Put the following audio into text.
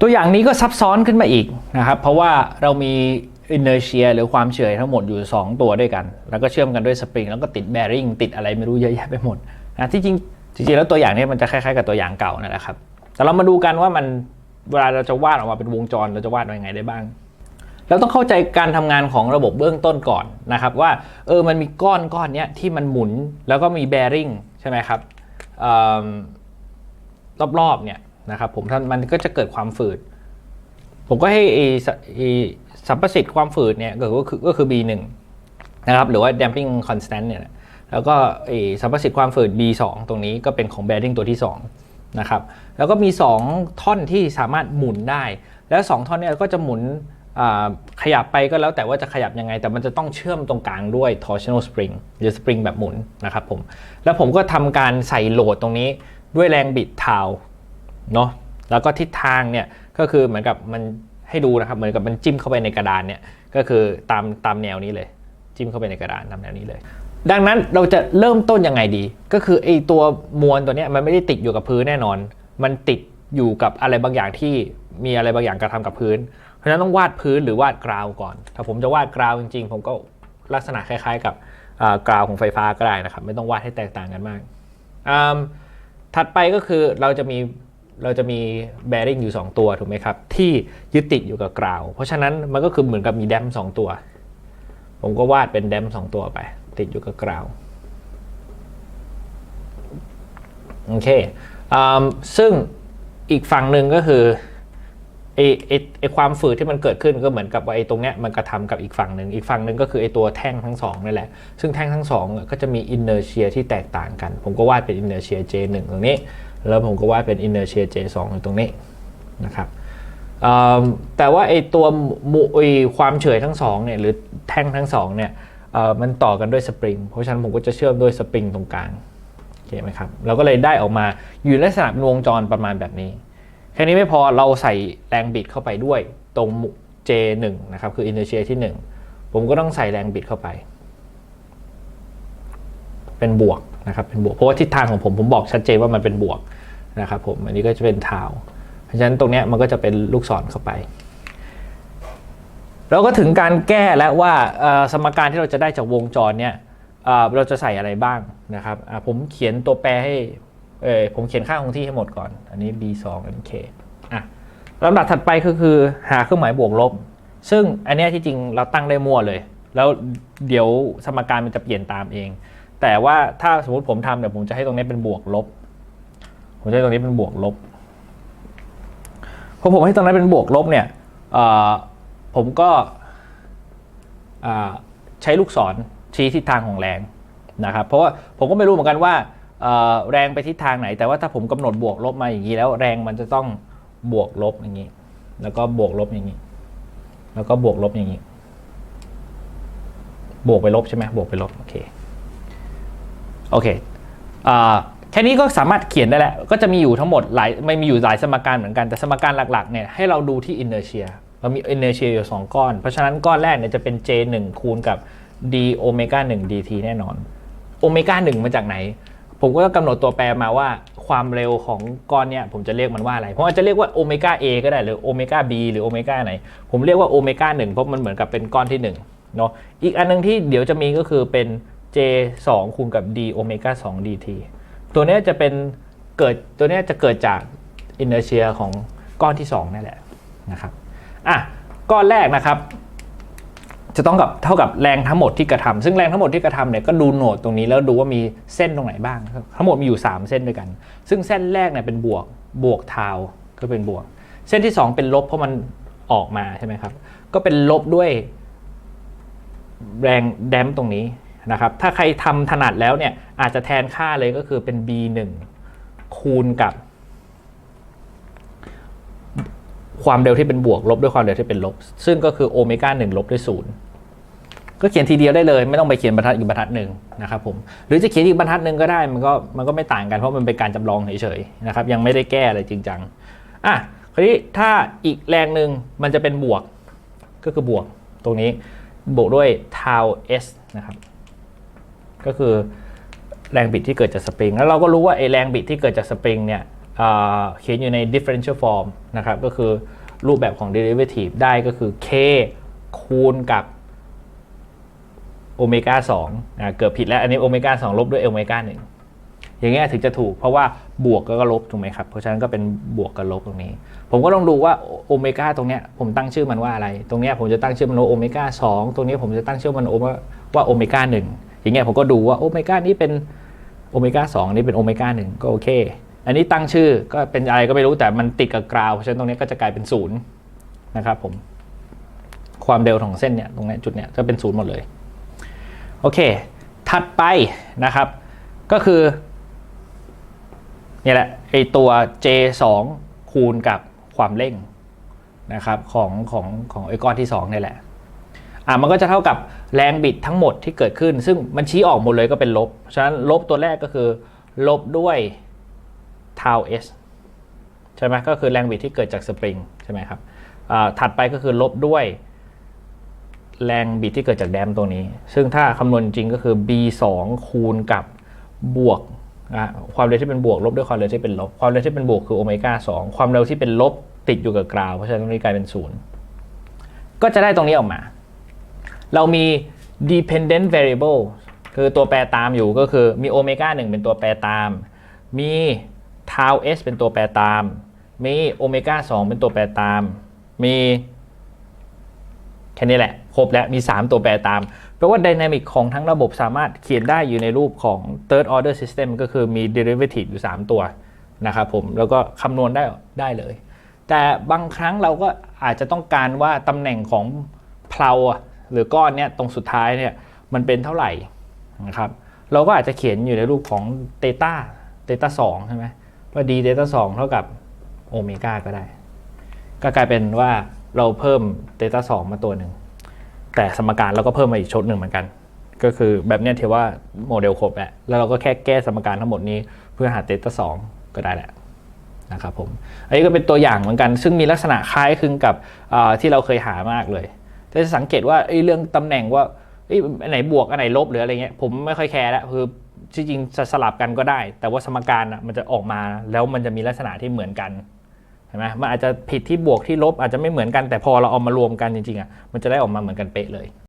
ตัวอย่างนี้ก็ซับซ้อนขึ้นมาอีกนะครับเพราะว่าเรามี inertia หรือความเฉื่อยทั้งหมดอยู่ 2 ตัวด้วยกัน แล้วก็เชื่อมกันด้วยสปริงแล้วก็ติด bearing ติดอะไรไม่รู้เยอะแยะไปหมดนะที่จริงจริงๆแล้วตัวอย่างนี้มันจะคล้ายๆกับตัวอย่างเก่านั่นแหละครับแต่เรามาดูกันว่ามันเวลาเราจะวาดออกมาเป็นวงจรเราจะวาดยังไงได้บ้างเราต้องเข้าใจการทำงานของระบบเบื้องต้นก่อนนะครับว่าเออมันมีก้อนก้อนเนี้ยที่มันหมุนแล้วก็มี bearing ใช่ไหมครับเอิ่มรอบๆเนี่ย นะครับผมท่านมันก็จะเกิดความฝืด ผมก็ให้สัมประสิทธิ์ความฝืดเนี่ยก็คือก็คือ B1 นะครับหรือว่า damping constant เนี่ยแล้วก็สัมประสิทธิ์ความฝืด B2 ตรงนี้ก็เป็นของ bearing ตัวที่ 2 นะครับ แล้วก็มี 2 ท่อนที่สามารถหมุนได้ แล้ว 2 ท่อนเนี่ยก็จะหมุนขยับไปก็แล้วแต่ว่าจะขยับยังไง แต่มันจะต้องเชื่อมตรงกลางด้วย torsional spring หรือ spring แบบหมุนนะครับผม แล้วผมก็ทำการใส่โหลดตรงนี้ด้วยแรงบิดเท้า เนาะแล้วก็ทิศทางเนี่ยก็คือเหมือนกับมันให้ดูนะครับเหมือนกับมันจิ้มเข้าไปในกระดานเนี่ยก็คือตามตามแนวนี้เลย จิ้มเข้าไปในกระดานตามแนวนี้เลย ดังนั้นเราจะเริ่มต้นยังไงดี ก็คือไอ้ตัวมวลตัวเนี้ยมันไม่ได้ติดอยู่กับพื้นแน่นอน มันติดอยู่กับอะไรบางอย่างที่มีอะไรบางอย่างกระทำกับพื้น เพราะฉะนั้นต้องวาดพื้นหรือวาดกราวก่อน ถ้าผมจะวาดกราวจริงๆ ผมก็ลักษณะคล้ายๆ กับกราวของไฟฟ้าก็ได้นะครับ ไม่ต้องวาดให้แตกต่างกันมากถัดไปก็คือเราจะมี เราจะมีแบริ่งอยู่ 2 ตัวถูกไหมครับ ที่ยึดติดอยู่กับกราว เพราะฉะนั้นมันก็คือเหมือนกับมีแดมสองตัว ผมก็วาดเป็นแดมสองตัวไป ติดอยู่กับกราวโอเคอืมซึ่งอีกฝั่งหนึ่งก็คือ ไอไอไอความฝืดที่มันเกิดขึ้นก็เหมือนกับว่าไอตรงเนี้ยมันกระทำกับอีกฝั่งหนึ่งอีกฝั่งหนึ่งก็คือไอตัวแท่งทั้งสองนั่แหละ ซึ่งแท่งทั้งสองก็จะมี inertia ที่แตกต่างกัน ผมก็วาดเป็น inertia J1 ตรงนี้ แล้วผมก็วาดเป็น inertia J2 อยู่ตรงนี้นะครับแต่ว่าไอตัวมุไอความเฉยทั้งสองเนี่ยหรือแท่งทั้งสองเนี่ยมันต่อกันด้วยสปริง เพราะฉะนั้นผมก็จะเชื่อมด้วยสปริงตรงกลางโอเคไหมครับเราก็เลยได้ออกมาอยู่ในลักษณะเป็นวงจรประมาณแบบนี้ ค่นี้ไม่พอเราใส่แรงบิดเข้าไปด้วยตรง J1 นะครับ คือ inertia ที่ 1 ผมก็ต้องใส่แรงบิดเข้าไป เป็นบวกนะครับเป็นบวกเพราะว่าทิศทางของผมผมบอกชัดเจนว่ามันเป็นบวกนะครับผมอันนี้ก็จะเป็นเท้าเพราะฉะนั้นตรงนี้มันก็จะเป็นลูกศรเข้าไป เราก็ถึงการแก้แล้วว่าสมการที่เราจะได้จากวงจรเนี่ยเราจะใส่อะไรบ้างนะครับผมเขียนตัวแปรให้ เออผมเขียนค่าคงที่ให้หมดก่อน อันนี้ b 2 mk อะลำดับถัดไปก็คือหาเครื่องหมายบวกลบ ซึ่งอันนี้ที่จริงเราตั้งได้มั่วเลย แล้วเดี๋ยวสมการมันจะเปลี่ยนตามเอง แต่ว่าถ้าสมมติผมทำเนี่ยผมจะให้ตรงนี้เป็นบวกลบ ผมจะให้ตรงนี้เป็นบวกลบพอผมให้ตรงนั้นเป็นบวกลบเนี่ยผมก็ใช้ลูกศรชี้ทิศทางของแรงนะครับ เพราะว่าผมก็ไม่รู้เหมือนกันว่า แรงไปทิศทางไหน แต่ว่าถ้าผมกำหนดบวกลบมาอย่างนี้แล้ว แรงมันจะต้องบวกลบอย่างนี้ แล้วก็บวกลบอย่างนี้ แล้วก็บวกลบอย่างนี้ บวกไปลบใช่ไหมบวกไปลบโอเคโอเคอแค่นี้ก็สามารถเขียนได้แหละก็จะมีอยู่ทั้งหมดหลายไม่มีอยู่หลายสมการเหมือนกันแต่สมการหลักๆเนี่ยให้เราดูที่ inertia เรามี inertia อยู่ 2 ก้อน เพราะฉะนั้นก้อนแรกเนี่ยจะเป็น j 1คูณกับ d โอเมก้า1 dt แน่นอนโอเมก้า1มาจากไหน ผมก็ต้องกำหนดตัวแปรมาว่าความเร็วของก้อนเนี่ยผมจะเรียกมันว่าอะไร ผมอาจจะเรียกว่าโอเมก้า a ก็ได้หรือโอเมก้า b หรือโอเมก้าไหน ผมเรียกว่าโอเมก้า1เพราะมันเหมือนกับเป็นก้อนที่1เนาะอีกอันหนึงที่เดี๋ยวจะมีก็คือเป็น j 2 คูณกับ d โอเมก้า2 dt ตัวนี้จะเป็นเกิดตัวนี้จะเกิดจาก inertia ของก้อนที่2นั่นแหละนะครับอะก้อนแรกนะครับ จะต้องกับเท่ากับแรงทั้งหมดที่กระทำซึ่งแรงทั้งหมดที่กระทำเนี่ยก็ดูโหนดตรงนี้แล้วดูว่ามีเส้นตรงไหนบ้าง ทั้งหมดมีอยู่ 3 เส้นด้วยกัน ซึ่งเส้นแรกเนี่ยเป็นบวกบวกทาวก็เป็นบวก เส้นที่ 2 เป็นลบเพราะมันออกมาใช่ไหมครับ ก็เป็นลบด้วยแรงแดมตรงนี้นะครับ ถ้าใครทำถนัดแล้วเนี่ยอาจจะแทนค่าเลยก็คือเป็น b1 คูณกับ ความเร็วที่เป็นบวกลบด้วยความเร็วที่เป็นลบ ซึ่งก็คือโอเมก้าหนึ่งลบด้วยศูนย์ ก็เขียนทีเดียวได้เลย ไม่ต้องไปเขียนบรรทัดอีกบรรทัดหนึ่งนะครับผมหรือจะเขียนอีกบรรทัดหนึ่งก็ได้มันก็มันก็ไม่ต่างกันเพราะมันเป็นการจำลองเฉยๆนะครับยังไม่ได้แก้อะไรจริงจังอะคราวนี้ถ้าอีกแรงหนึ่งมันจะเป็นบวกก็คือบวกตรงนี้บวกด้วยทาว s นะครับก็คือแรงบิดที่เกิดจากสปริงแล้วเราก็รู้ว่าไอแรงบิดที่เกิดจากสปริงเนี่ยเเขียนอยู่ใน differential form นะครับก็คือรูปแบบของ derivative ได้ก็คือ k คูณกับ โอเมก้า2นะเกือบผิดแล้วอันนี้โอเมก้า2ลบด้วยโอเมก้า1อย่างเงี้ยถึงจะถูกเพราะว่าบวกก็ลบถูกไหมครับ เพราะฉะนั้นก็เป็นบวกกับลบตรงนี้ ผมก็ต้องดูว่าโอเมก้าตรงเนี้ยผมตั้งชื่อมันว่าอะไร ตรงเนี้ยผมจะตั้งชื่อมันว่าโอเมก้า2ตรงนี้ผมจะตั้งชื่อมันว่าว่าโอเมก้า1อย่างเงี้ยผมก็ดูว่าโอเมก้านี้เป็นโอเมก้า2นี่เป็นโอเมก้า1ก็โอเค อันนี้ตั้งชื่อก็เป็นอะไรก็ไม่รู้แต่มันติดกับกราวเพราะฉะนั้นตรงนี้ก็จะกลายเป็นศูนย์นะครับผมความเร็วของเส้นเนี่ยตรงนี้จุดเนี้ยจะเป็นศูนย์หมดเลย โอเค ถัดไปนะครับ ก็คือเนี่ยแหละไอตัว J2 คูณกับความเร่งนะครับของของของไอก้อนที่2เนี่ยแหละอะมันก็จะเท่ากับแรงบิดทั้งหมดที่เกิดขึ้น ซึ่งมันชี้ออกหมดเลยก็เป็นลบ ฉะนั้นลบตัวแรกก็คือลบด้วยทาว s ใช่ไหมก็คือแรงบิดที่เกิดจากสปริงใช่ไหมครับอ่าถัดไปก็คือลบด้วย แรงบิดที่เกิดจากแดมตรงนี้ ซึ่งถ้าคำนวณจริงก็คือ b 2คูณกับบวกความเร็วที่เป็นบวกลบด้วยความเร็วที่เป็นลบ ความเร็วที่เป็นบวกคือโอเมก้า2ความเร็วที่เป็นลบติดอยู่กับกราว เพราะฉะนั้นตรงนี้กลายเป็นศูนย์ก็จะได้ตรงนี้ออกมา เรามี dependent variable คือตัวแปรตามอยู่ก็คือมีโอเมก้า1เป็นตัวแปรตาม มี tau s เป็นตัวแปรตาม มีโอเมก้า2เป็นตัวแปรตาม มีแค่นี้แหละ ครบแล้วมี 3 ตัวแปรตามแปลว่า dynamic ของทั้งระบบสามารถเขียนได้อยู่ในรูปของ third order system ก็คือมี derivative อยู่ 3 ตัวนะครับผมแล้วก็คำนวณได้ได้เลย แต่บางครั้งเราก็อาจจะต้องการว่าตำแหน่งของเพลาหรือก้อนเนี้ยตรงสุดท้ายเนี่ยมันเป็นเท่าไหร่นะครับเราก็อาจจะเขียนอยู่ในรูปของเตต้าเตต้าสใช่ไหมว่า d เตต้าสเท่ากับโอเมก้าก็ได้ ก็กลายเป็นว่าเราเพิ่มเตต้าสมาตัวหนึ่ง แต่สมการเราก็เพิ่มมาอีกชุดหนึ่งเหมือนกัน ก็คือแบบเนี้ยถือว่าโมเดลครบแหล้วแล้วเราก็แค่แก้สมการทั้งหมดนี้เพื่อหาเตต้าสก็ได้แหละนะครับผมอันนี้ก็เป็นตัวอย่างเหมือนกัน ซึ่งมีลักษณะคล้ายคลึงกับที่เราเคยหามากเลยแต่จะสังเกตว่าเรื่องตำแหน่งว่าอันไหนบวกอันไหนลบหรืออะไรเงี้ยผมไม่ค่อยแคร์แล้วคือจริงจะสลับกันก็ได้ แต่ว่าสมการมันจะออกมาแล้วมันจะมีลักษณะที่เหมือนกัน ใช่ไหมมันอาจจะผิดที่บวกที่ลบอาจจะไม่เหมือนกันแต่พอเราเอามารวมกันจริงๆอะมันจะได้ออกมาเหมือนกันเป๊ะเลย